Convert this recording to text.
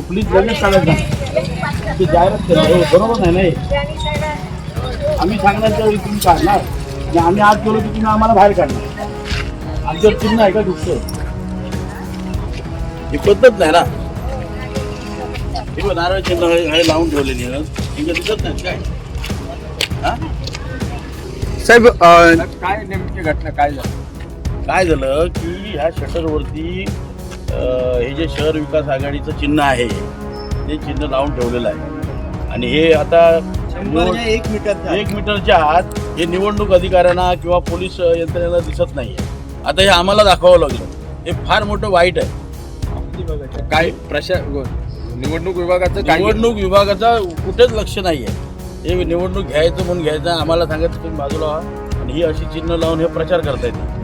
Please लगेच काढत जा ती जाहिरात केलं हे बरोबर नाही नाही आम्ही सांगण्याच्या वेळी तुम्ही काढणार. आणि आम्ही आत गेलो की तुम्ही आम्हाला बाहेर काढणार. आमच्यावर चिन्ह आहे का दुसरं. ही पद्धत नाही ना. हे नारळ चिन्ह हे हे लावून ठेवलेली आहे दिसत नाही काय? हा? साहेब काय नेमकी घटना? काय झाली? काय झालं की ह्या शटरवरती हे जे शहर विकास आघाडीचं चिन्ह आहे ते चिन्ह लावून ठेवलेलं आहे. आणि हे आता एक मीटर एक मीटरच्या आत हे निवडणूक अधिकाऱ्यांना किंवा पोलीस यंत्रणेला दिसत नाही आहे आता हे आम्हाला दाखवावं लागलं. हे फार मोठं वाईट आहे. काय प्रशा निवडणूक विभागाचं निवडणूक विभागाचा कुठेच लक्ष नाही आहे हे निवडणूक घ्यायचं म्हणून घ्यायचं आम्हाला सांगायचं तुम्ही बाजूला व्हा. आणि ही अशी चिन्ह लावून हे प्रचार करता येते